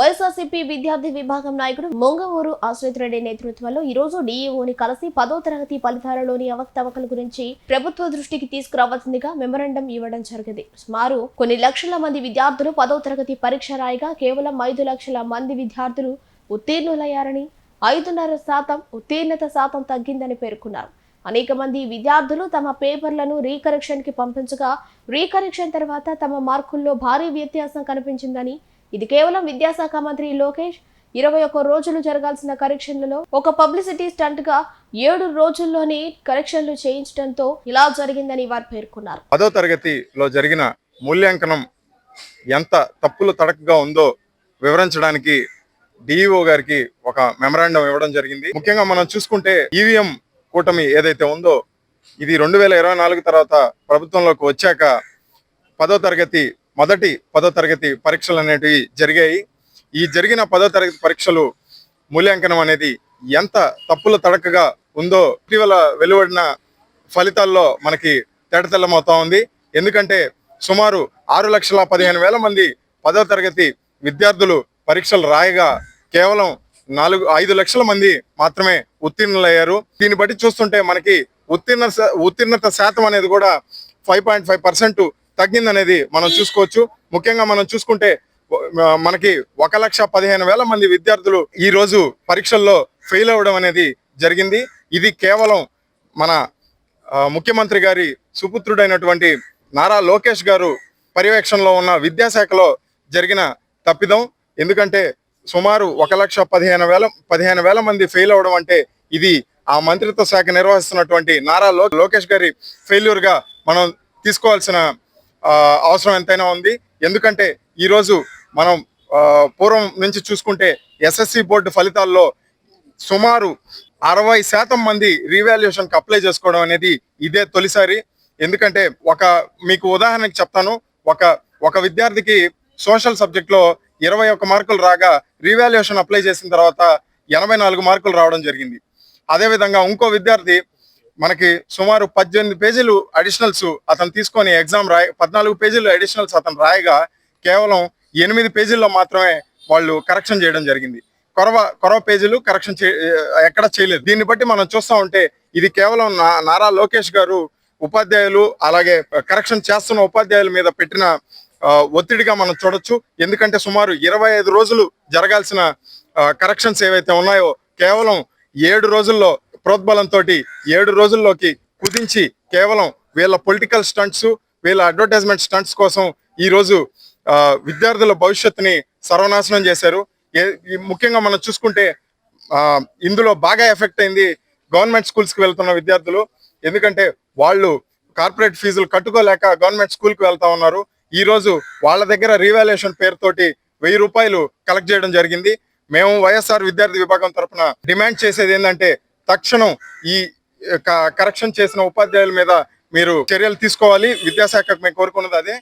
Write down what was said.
వైఎస్ఆర్సీపీ విద్యార్థి విభాగం నాయకుడు మొంగవూరు ఆశ్రిత్ రెడ్డి నేతృత్వంలో ఈ రోజు డీఈఓని కలిసి పదో తరగతి ఫలితాలలోని అవకతవకల గురించి ప్రభుత్వ దృష్టికి తీసుకురావాల్సిందిగా మెమరాండం ఇవ్వడం జరిగింది. సుమారు కొన్ని లక్షల మంది విద్యార్థులు పదో తరగతి పరీక్ష రాయగా కేవలం ఐదు లక్షల మంది విద్యార్థులు ఉత్తీర్ణులయ్యారని ఐదున్నర శాతం ఉత్తీర్ణత శాతం తగ్గిందని పేర్కొన్నారు. అనేక మంది విద్యార్థులు తమ పేపర్లను రీకరెక్షన్కి పంపించగా రీకరెక్షన్ తర్వాత తమ మార్కుల్లో భారీ వ్యత్యాసం కనిపించిందని ఇది కేవలం విద్యాశాఖ మంత్రి లోకేష్. ఇరవై ఒక్క రోజులు జరగాల్సిన కరెక్షన్లలో ఒక పబ్లిసిటీ స్టంట్గా ఏడు రోజుల్లోనే కరెక్షన్లు చేయించడంతో ఇలా జరిగిందని వారు పేర్కొన్నారు. పదో తరగతిలో జరిగిన మూల్యాంకనం ఎంత తప్పులు తడకగా ఉందో వివరించడానికి డిఈఓ గారికి ఒక మెమరాండం ఇవ్వడం జరిగింది. ముఖ్యంగా మనం చూసుకుంటే ఈవీఎం కూటమి ఏదైతే ఉందో ఇది రెండు వేల ఇరవై నాలుగు తర్వాత ప్రభుత్వంలోకి వచ్చాక పదో తరగతి మొదటి పదో తరగతి పరీక్షలు అనేటివి జరిగాయి. ఈ జరిగిన పదో తరగతి పరీక్షలు మూల్యాంకనం అనేది ఎంత తప్పుల తడకగా ఉందో ఇటీవల వెలువడిన ఫలితాల్లో మనకి తేటతెల్లమవుతా ఉంది. ఎందుకంటే సుమారు ఆరు లక్షల పదిహేను వేల మంది పదో తరగతి విద్యార్థులు పరీక్షలు రాయగా కేవలం నాలుగు ఐదు లక్షల మంది మాత్రమే ఉత్తీర్ణులయ్యారు. దీన్ని బట్టి చూస్తుంటే మనకి ఉత్తీర్ణ శా- ఉత్తీర్ణత శాతం అనేది కూడా ఫైవ్ పాయింట్ ఫైవ్ పర్సెంట్ తగ్గిందనేది మనం చూసుకోవచ్చు. ముఖ్యంగా మనం చూసుకుంటే మనకి ఒక లక్ష పదిహేను వేల మంది విద్యార్థులు ఈ రోజు పరీక్షల్లో ఫెయిల్ అవ్వడం అనేది జరిగింది. ఇది కేవలం మన ముఖ్యమంత్రి గారి సుపుత్రుడైనటువంటి నారా లోకేష్ గారు పర్యవేక్షణలో ఉన్న విద్యాశాఖలో జరిగిన తప్పిదం. ఎందుకంటే సుమారు ఒక లక్ష పదిహేను వేల పదిహేను వేల మంది ఫెయిల్ అవడం అంటే ఇది ఆ మంత్రిత్వ శాఖ నిర్వహిస్తున్నటువంటి నారా లో లోకేష్ గారి ఫెయిల్యూర్గా మనం తీసుకోవాల్సిన అవసరం ఎంతైనా ఉంది. ఎందుకంటే ఈరోజు మనం పూర్వం నుంచి చూసుకుంటే ఎస్ఎస్సి బోర్డు ఫలితాల్లో సుమారు అరవై శాతం మంది రీవాల్యుయేషన్కి అప్లై చేసుకోవడం అనేది ఇదే తొలిసారి. ఎందుకంటే ఒక మీకు ఉదాహరణకి చెప్తాను. ఒక ఒక విద్యార్థికి సోషల్ సబ్జెక్ట్లో ఇరవై ఒక్క మార్కులు రాగా రీవాల్యుయేషన్ అప్లై చేసిన తర్వాత ఎనభై నాలుగు మార్కులు రావడం జరిగింది. అదేవిధంగా ఇంకో విద్యార్థి మనకి సుమారు పద్దెనిమిది పేజీలు అడిషనల్స్ అతను తీసుకొని ఎగ్జామ్ రాయ పద్నాలుగు పేజీలు అడిషనల్స్ అతను రాయగా కేవలం ఎనిమిది పేజీల్లో మాత్రమే వాళ్ళు కరెక్షన్ చేయడం జరిగింది. కొరవ కొరవ పేజీలు కరెక్షన్ చే ఎక్కడ చేయలేదు. దీన్ని బట్టి మనం చూస్తా ఉంటే ఇది కేవలం నా- నారా లోకేష్ గారు ఉపాధ్యాయులు అలాగే కరెక్షన్ చేస్తున్న ఉపాధ్యాయుల మీద పెట్టిన ఒత్తిడిగా మనం చూడొచ్చు. ఎందుకంటే సుమారు ఇరవై ఐదు రోజులు జరగాల్సిన కరెక్షన్స్ ఏవైతే ఉన్నాయో కేవలం ఏడు రోజుల్లో ప్రోద్బలంతో ఏడు రోజుల్లోకి కుదించి కేవలం వీళ్ళ పొలిటికల్ స్టంట్స్ వీళ్ళ అడ్వర్టైజ్మెంట్ స్టంట్స్ కోసం ఈరోజు విద్యార్థుల భవిష్యత్తుని సర్వనాశనం చేశారు. ముఖ్యంగా మనం చూసుకుంటే ఇందులో బాగా ఎఫెక్ట్ అయింది గవర్నమెంట్ స్కూల్స్కి వెళ్తున్న విద్యార్థులు. ఎందుకంటే వాళ్ళు కార్పొరేట్ ఫీజులు కట్టుకోలేక గవర్నమెంట్ స్కూల్కి వెళ్తా ఉన్నారు. ఈరోజు వాళ్ళ దగ్గర రీవాల్యుయేషన్ పేరుతోటి వెయ్యి రూపాయలు కలెక్ట్ చేయడం జరిగింది. మేము వైఎస్ఆర్ విద్యార్థి విభాగం తరఫున డిమాండ్ చేసేది ఏంటంటే తక్షణం ఈ కరెక్షన్ చేసిన ఉపాధ్యాయుల మీద మీరు చర్యలు తీసుకోవాలి. విద్యాశాఖకు మేము కోరుకున్నది అదే.